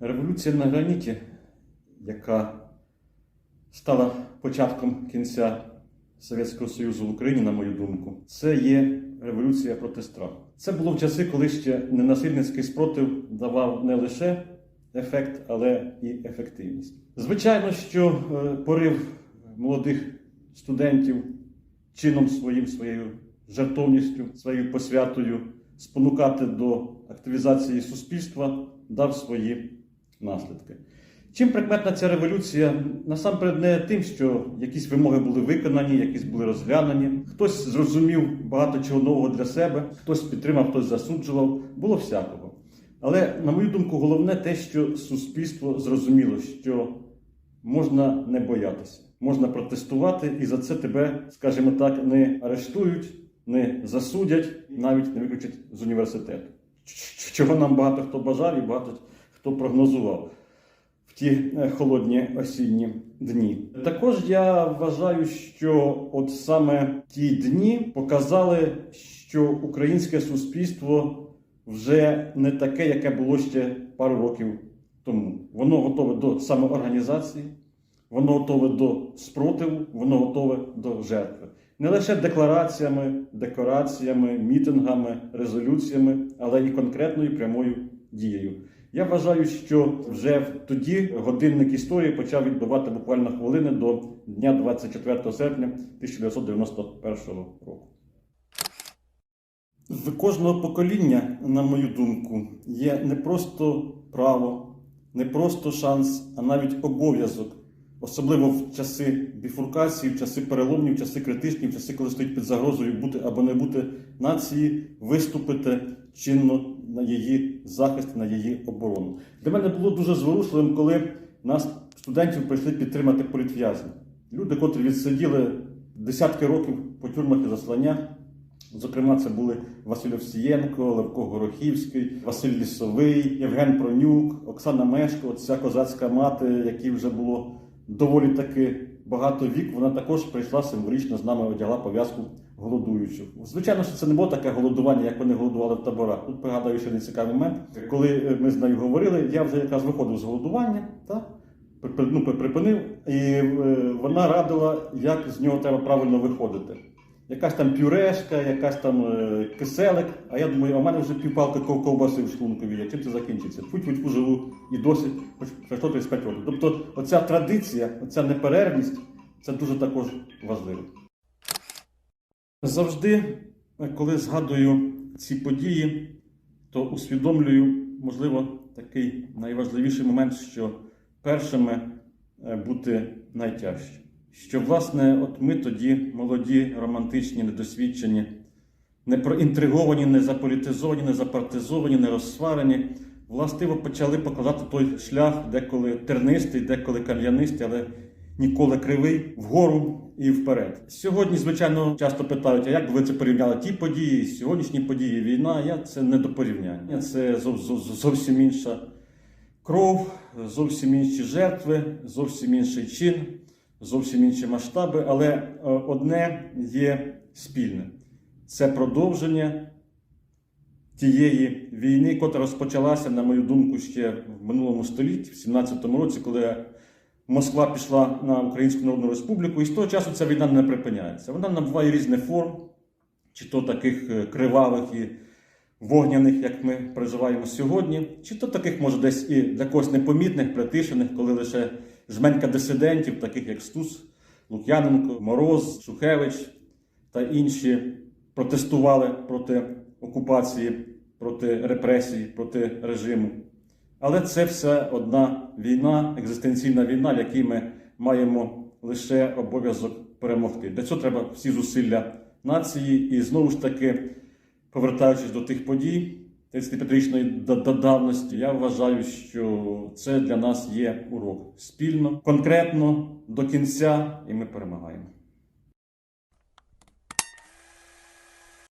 Революція на граніті, яка стала початком кінця Совєтського Союзу в Україні, на мою думку, це є революція проти страху. Це було в часи, коли ще ненасильницький спротив давав не лише ефект, але і ефективність. Звичайно, що е, порив молодих студентів чином своїм, своєю жертовністю, своєю посвятою спонукати до активізації суспільства дав свої наслідки. Чим прикметна ця революція? Насамперед не тим, що якісь вимоги були виконані, якісь були розглянені. Хтось зрозумів багато чого нового для себе, хтось підтримав, хтось засуджував. Було всякого. Але, на мою думку, головне те, що суспільство зрозуміло, що можна не боятися, можна протестувати, і за це тебе, скажімо так, не арештують, не засудять, навіть не виключать з університету. Чого нам багато хто бажав і багато хто прогнозував в ті е, холодні осінні дні. Також я вважаю, що от саме ті дні показали, що українське суспільство вже не таке, яке було ще пару років тому. Воно готове до самоорганізації, воно готове до спротиву, воно готове до жертви. Не лише деклараціями, декораціями, мітингами, резолюціями, але і конкретною прямою дією. Я вважаю, що вже тоді годинник історії почав відбивати буквально хвилини до дня 24 серпня 1991 року. В кожного покоління, на мою думку, є не просто право, не просто шанс, а навіть обов'язок, особливо в часи біфуркації, в часи переломні, в часи критичні, в часи, коли стоїть під загрозою бути або не бути нації, виступити чинно на її захист, на її оборону. Для мене було дуже зворушливим, коли нас, студентів, прийшли підтримати політв'язні. Люди, котрі відсиділи десятки років по тюрмах і засланнях. Зокрема, це були Василь Овсієнко, Левко Горохівський, Василь Лісовий, Євген Пронюк, Оксана Мешко, ця козацька мати, якій вже було доволі таки багато вік. Вона також прийшла символічно з нами одягла пов'язку голодуючу. Звичайно, що це не було таке голодування, як вони голодували в таборах. Тут пригадаю ще не цікавий момент. Коли е, ми з нею говорили, я вже якраз виходив з голодування, так? Ну, припинив, і е, вона радила, як з нього треба правильно виходити якась там пюрешка, якась там е, киселик. А я думаю, а в мене вже півпалки ковбаси в шлункові є. Чим це закінчиться? Футь футь живу і досі, хоч пройшло 35 років. Тобто, оця традиція, оця неперервність це дуже також важливо. Завжди, е, коли згадую ці події, то усвідомлюю, можливо, такий найважливіший момент, що першими е, бути найтяжче. Що, власне, от ми тоді молоді, романтичні, недосвідчені, не проінтриговані, не заполітизовані, не запартизовані, не розсварені, властиво почали покладати той шлях, деколи тернистий, деколи кам'янистий, але ніколи кривий, вгору і вперед. Сьогодні, звичайно, часто питають, а як ви це порівняли ті події, сьогоднішні події, війна? Я це не до порівняння. Це зов- зов- зовсім інша кров, зовсім інші жертви, зовсім інший чин, зовсім інші масштаби, але е, одне є спільне це продовження тієї війни, котра розпочалася, на мою думку, ще в минулому столітті, в 17-му році, коли Москва пішла на Українську Народну Республіку, і з того часу ця війна не припиняється. Вона набуває різних форм, чи то таких е, кривавих і вогняних, як ми переживаємо сьогодні, чи то таких, може, десь і для когось непомітних, притишених, коли лише жменька дисидентів, таких як Стус, Лук'яненко, Мороз, Шухевич та інші протестували проти окупації, проти репресій, проти режиму. Але це все одна війна, екзистенційна війна, в якій ми маємо лише обов'язок перемогти. Для цього треба всі зусилля нації, і знову ж таки, повертаючись до тих подій 35-річної да- да- давності, я вважаю, що це для нас є урок спільно, конкретно до кінця, і ми перемагаємо.